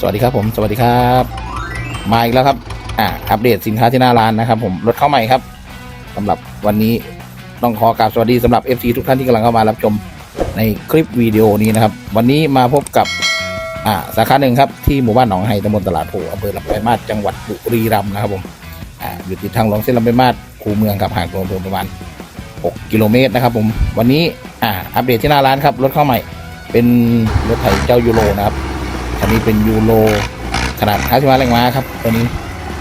สวัสดีครับผมสวัสดีครับ มาอีกแล้วครับอ่าอัปเดตสินค้าที่หน้าร้านนะครับ ผมรถเข้าใหม่ครับสำหรับวันนี้ต้องขอกราบสวัสดีสำหรับ FC ทุกท่านที่กำลังเข้ามารับชมในคลิปวิดีโอนี้นะครับ วันนี้มาพบกับอ่าสาขาหนึ่งครับที่หมู่บ้านหนองไฮตำบลตลาดโพอำเภอลำปลายมาศจังหวัดบุรีรัมย์นะครับผมอ่าอยู่ติดทางหลวงเส้นลำปลายมาศคูเมืองครับห่างจากอำเภอประมาณ 6 กิโลเมตรนะครับ ผมวันนี้อ่าอัปเดตที่หน้าร้านครับรถเข้าใหม่ เป็นรถไถเจ้ายูโรนะครับ คันนี้เป็นยูโรขนาด55แรงม้าครับตัวนี้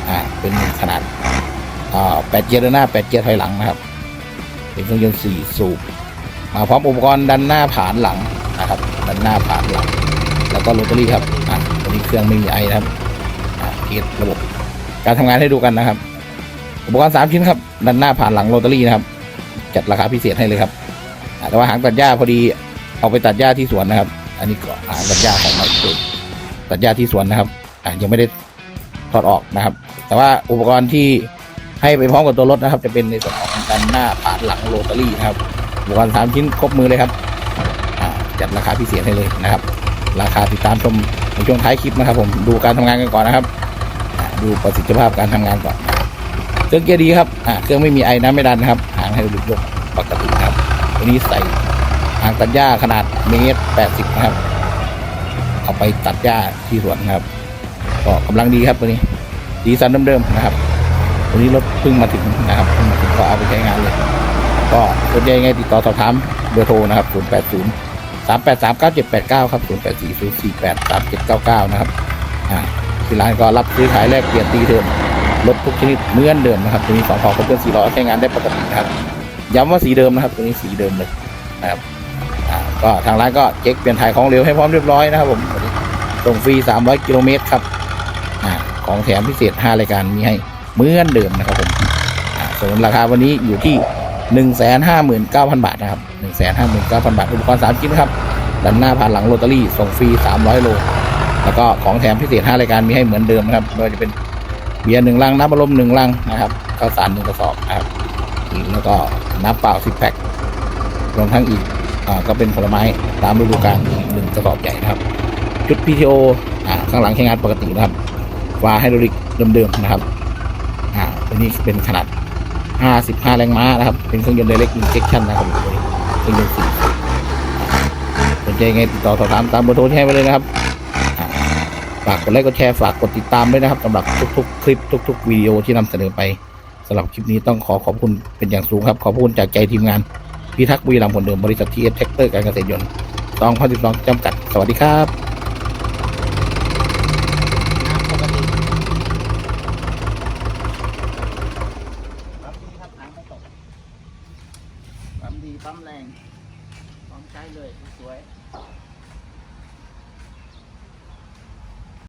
อ่าเป็นขนาดอ่า8เกียร์เดินหน้า 8 เกียร์ถอยหลังนะครับ เป็นเครื่องยนต์4สูบมาพร้อมอุปกรณ์ดันหน้าผานหลังนะครับดันหน้าผานหลัง แล้วก็โรตารี่ครับอ่าตัวนี้เครื่องไม่มีไอครับอ่าเทสระบบ การทำงานให้ดูกันนะครับ อุปกรณ์สามชิ้นครับดันหน้าผ่านหลังโรตารี่นะครับ จัดราคาพิเศษให้เลยครับแต่ว่าหางตัดหญ้าพอดีเอาไปตัดหญ้าที่สวนนะครับ อันนี้ก็หางตัดหญ้าของเราเอง ตัดหญ้าที่สวนนะครับอ่ายังไม่ได้ถอดออกนะครับ แต่ว่าอุปกรณ์ที่ให้ไปพร้อมกับตัวรถนะครับ จะเป็นในส่วนของดันหน้าผ่านหลังโรตารี่นะครับอุปกรณ์สามชิ้นครบมือเลยครับอ่าจัดราคาพิเศษให้เลยนะครับ ราคาติดตามชมในช่วงท้ายคลิปนะครับ ผมดูการทำงานกันก่อนนะครับดูประสิทธิภาพการทำงานก่อนเครื่องเกียร์ดีครับอ่าเครื่องไม่มีไอน้ำไม่ดันนะครับหางไฮดรอลิกยกปกตินะครับตัวนี้ใส่หางตัดหญ้าขนาดเมตรแปดสิบนะครับ อาไปตัดหญ้าที่สวนครับก็กำลังดีครับตัวนี้ดีสันเดิมๆนะครับตัวนี้รถเพิ่งมาถึงนะครับเพิ่งมาถึงก็เอาไปใช้งานเลย ก็สนใจไงติดต่อสอบถามเบอร์โทรนะครับ 0 8 0 3 8 3 9 7 8 9 ครับ 0 8 4 0 4 8 3 7 9 9 นะครับอ่าที่ร้านก็รับซื้อขายแลกเปลี่ยนตีเทิร์นรถทุกชนิดเหมือนเดิมนะครับตัวนี้สองพอครบเครื่องสี่ล้อใช้งานได้ปกตินะครับ ย้ำว่าสีเดิมนะครับตัวนี้สีเดิมเลยนะครับก็ทางร้านก็เช็คเปลี่ยนถ่ายของเร็วให้พร้อมเรียบร้อยนะครับผม ส่งฟรี 300 กิโลเมตรครับอของแถมพิเศษ 5 รายการมีให้เหมือนเดิมนะครับผมส่วนราคาวันนี้อยู่ที่ 159,000 บาทนะครับ 159,000 บาทอุปกรณ์3ชิ้นครับด้านหน้าผ่านหลังโรตารี่ส่งฟรี 300 โล แล้วก็ของแถมพิเศษ 5 รายการมีให้เหมือนเดิมนะครับไม่ว่าจะเป็นเบียร์หนึ่งลังน้ำบัลลมหนึ่งลังนะครับข้าวสารหนึ่งกระสอบนะครับแล้วก็น้ำเปล่าสิบแพ็ครวมทั้งอีกอก็เป็นผลไม้ตามฤดูกาลอีกหนึ่งกระสอบใหญ่นะครับ ชุด PTO อ่าข้างหลังใช้งานปกตินะครับวาไฮดรอลิกเดิมๆนะครับอ่าตัวนี้เป็นขนาด 55 แรงม้านะครับ เป็นเครื่องยนต์ direct injection นะครับตัวนี้เครื่องยนต์สี่สูบสนใจยังไงติดต่อสอบถามตามเบอร์โทรที่ให้ไว้เลยนะครับฝากกดไลค์กดแชร์ฝากกดติดตามด้วยนะครับสำหรับทุกๆ คลิปทุก ๆ วิดีโอที่นำเสนอไปสำหรับคลิปนี้ต้องขอขอบคุณเป็นอย่างสูงครับ ขอบคุณจากใจทีมงานพิทักษ์บุรีรัมย์ผลเดิมบริษัททีเอสแท็กเตอร์การเกษตรยนต์2012จำกัด สวัสดีครับ ปั๊มดีครับหางไม่ตก ปั๊มแรงพร้อมใช้เลยสวย